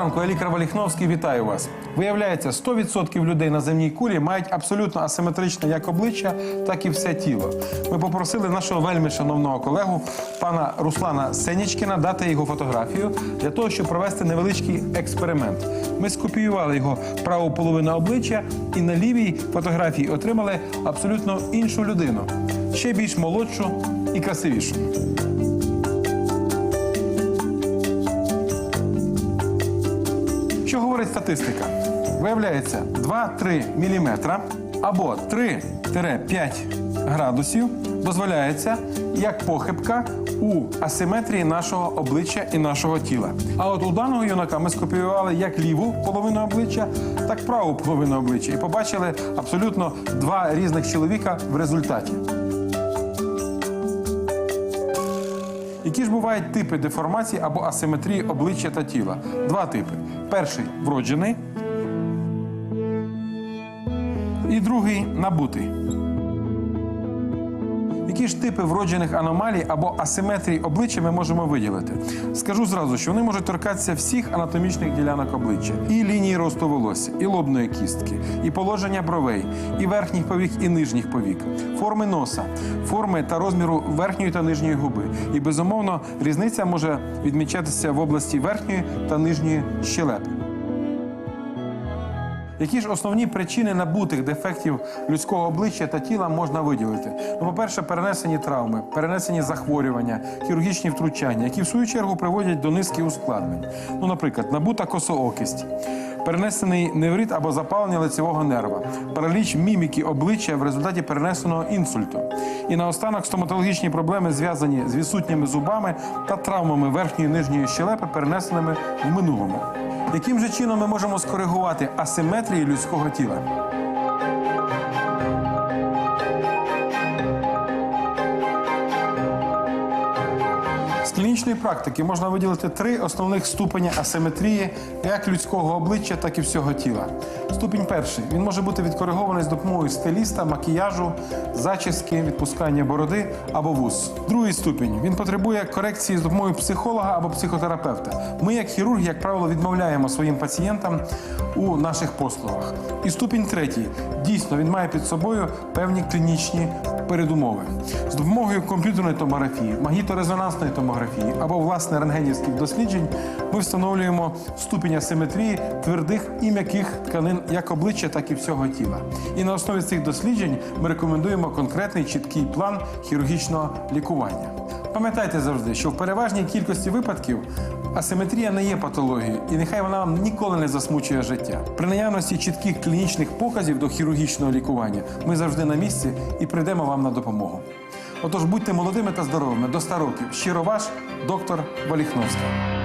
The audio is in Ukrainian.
ранку, я лікар. Вітаю вас. Виявляється, 100% людей на земній кулі мають абсолютно асиметричне як обличчя, так і все тіло. Ми попросили нашого вельми шановного колегу, пана Руслана Сенічкіна, дати його фотографію для того, щоб провести невеличкий експеримент. Ми скопіювали його праву половину обличчя і на лівій фотографії отримали абсолютно іншу людину, ще більш молодшу і красивішу. Статистика? Виявляється, 2-3 мм або 3-5 градусів дозволяється як похибка у асиметрії нашого обличчя і нашого тіла. А от у даного юнака ми скопіювали як ліву половину обличчя, так праву половину обличчя і побачили абсолютно два різних чоловіка в результаті. Які ж бувають типи деформації або асиметрії обличчя та тіла? Два типи: перший вроджений, і другий набутий. Які ж типи вроджених аномалій або асиметрій обличчя ми можемо виділити? Скажу зразу, що вони можуть торкатися всіх анатомічних ділянок обличчя: і лінії росту волосся, і лобної кістки, і положення бровей, і верхніх повік, і нижніх повік, форми носа, форми та розміру верхньої та нижньої губи. І безумовно, різниця може відмічатися в області верхньої та нижньої щелепи. Які ж основні причини набутих дефектів людського обличчя та тіла можна виділити? Ну, по-перше, перенесені травми, перенесені захворювання, хірургічні втручання, які в свою чергу приводять до низки ускладнень. Ну, наприклад, набута косоокість, перенесений неврит або запалення лицевого нерва, параліч міміки обличчя в результаті перенесеного інсульту. І наостанок стоматологічні проблеми зв'язані з відсутніми зубами та травмами верхньої і нижньої щелепи, перенесеними в минулому. Яким же чином ми можемо скоригувати асиметрії людського тіла? З клінічної практики можна виділити три основних ступені асиметрії як людського обличчя, так і всього тіла. Ступінь перший він може бути відкоригований з допомогою стиліста, макіяжу, зачіски, відпускання бороди або вуз. Другий ступінь він потребує корекції з допомогою психолога або психотерапевта. Ми, як хірурги, як правило, відмовляємо своїм пацієнтам у наших послугах. І ступінь третій дійсно він має під собою певні клінічні передумови. З допомогою комп'ютерної томографії, магніторезонансної томографії або власне рентгенівських досліджень ми встановлюємо ступінь асиметрії твердих і м'яких тканин як обличчя, так і всього тіла. І на основі цих досліджень ми рекомендуємо конкретний чіткий план хірургічного лікування. Пам'ятайте завжди, що в переважній кількості випадків асиметрія не є патологією, і нехай вона вам ніколи не засмучує життя. При наявності чітких клінічних показів до хірургічного лікування ми завжди на місці і прийдемо вам на допомогу. Отож, будьте молодими та здоровими до 100 років. Щиро ваш доктор Валіхновський.